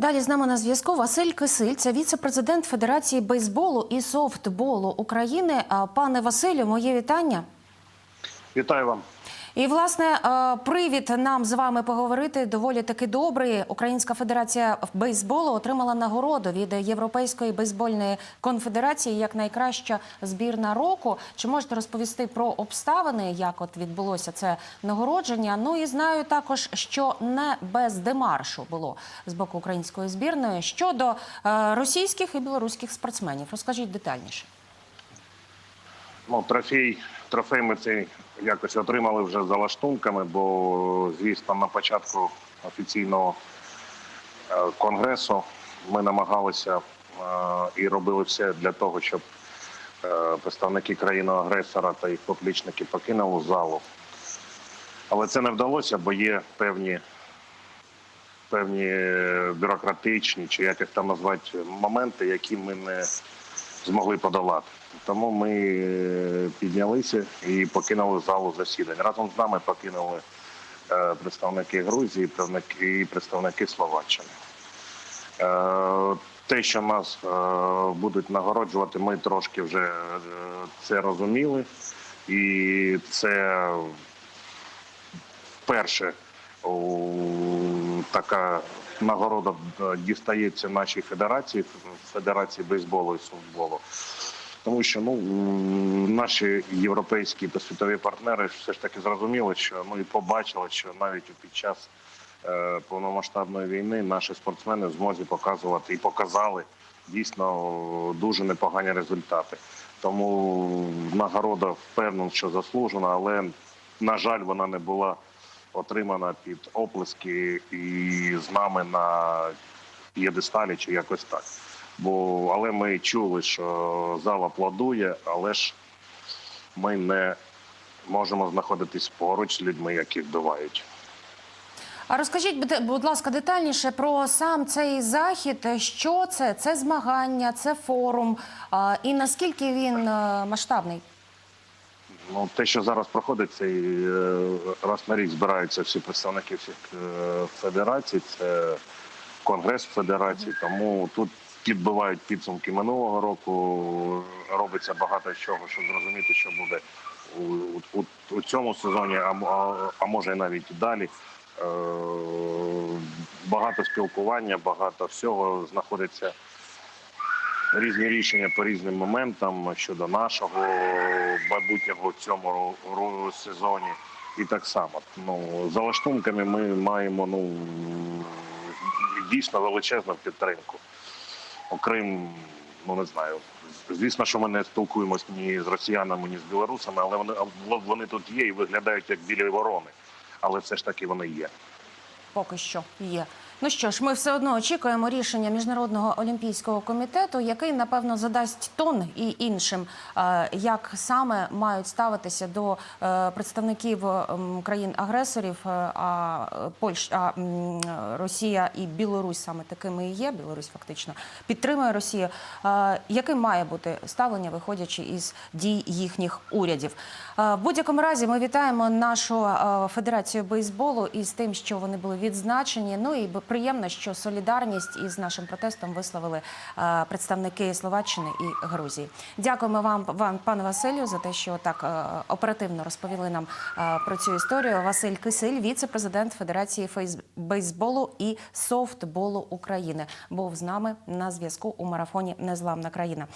Далі з нами на зв'язку Василь Кисиль, це віце-президент Федерації бейсболу і софтболу України. Пане Василю, моє вітання. Вітаю вам. І власне е, привід нам з вами поговорити доволі таки добрий. Українська федерація бейсболу отримала нагороду від Європейської бейсбольної конфедерації як найкраща збірна року. Чи можете розповісти про обставини, як от відбулося це нагородження? Ну і знаю також, що не без демаршу було з боку української збірної щодо е, російських і білоруських спортсменів. Розкажіть детальніше. Ну, трофей, трофей ми цей якось отримали вже за лаштунками, бо, звісно, на початку офіційного е, конгресу ми намагалися е, і робили все для того, щоб е, представники країни-агресора та їх поплічники покинули залу. Але це не вдалося, бо є певні, певні бюрократичні чи як їх там назвати моменти, які ми не змогли подолати. Тому ми е, піднялися і покинули залу засідань. Разом з нами покинули е, представники Грузії і представники Словаччини. Е, Те, що нас будуть нагороджувати, ми трошки вже це розуміли, і це вперше о, така нагорода е, дістається нашій федерації, Федерації бейсболу і софтболу. Тому що ну наші європейські та світові партнери все ж таки зрозуміли, що ну і побачили, що навіть під час е, повномасштабної війни наші спортсмени змозі показувати і показали дійсно дуже непогані результати. Тому нагорода впевнений, що заслужена, але на жаль, вона не була отримана під оплески і з нами на п'єдесталі чи якось так. Бо але ми чули, що зал аплодує, але ж ми не можемо знаходитись поруч з людьми, які вбивають. А розкажіть, будь- будь ласка, детальніше про сам цей захід. Що це? Це змагання, це форум, і наскільки він е, масштабний? Ну, те, що зараз проходить, цей е, раз на рік збираються всі представники всіх е, федерацій, це конгрес федерацій, тому тут підбивають підсумки минулого року. Робиться багато чого, щоб зрозуміти, що буде у, у, у цьому сезоні, а, а, а може і навіть далі. Е, Багато спілкування, багато всього знаходиться різні рішення по різним моментам щодо нашого майбутнього в цьому сезоні. І так само. Ну, за лаштунками ми маємо ну, дійсно величезну підтримку. Окрім, ну не знаю, звісно, що ми не спілкуємось ні з росіянами, ні з білорусами, але вони, вони тут є і виглядають як білі ворони. Але все ж таки вони є. Поки що є. Ну що ж, ми все одно очікуємо рішення міжнародного олімпійського комітету, який напевно задасть тон і іншим, е, як саме мають ставитися до е, представників ем, країн-агресорів. е, А Польща, а Росія і Білорусь саме такими і є. Білорусь фактично підтримує Росію. Яким має бути ставлення, виходячи із дій їхніх урядів? В будь-якому разі ми вітаємо нашу федерацію бейсболу із тим, що вони були відзначені. Ну і приємно, що солідарність із нашим протестом висловили е, представники Словаччини і Грузії. Дякуємо вам, вам, пане Василю, за те, що так е, оперативно розповіли нам е, про цю історію. Василь Кисель, віце-президент Федерації бейсболу і софтболу України, був з нами на зв'язку у марафоні Незламна країна.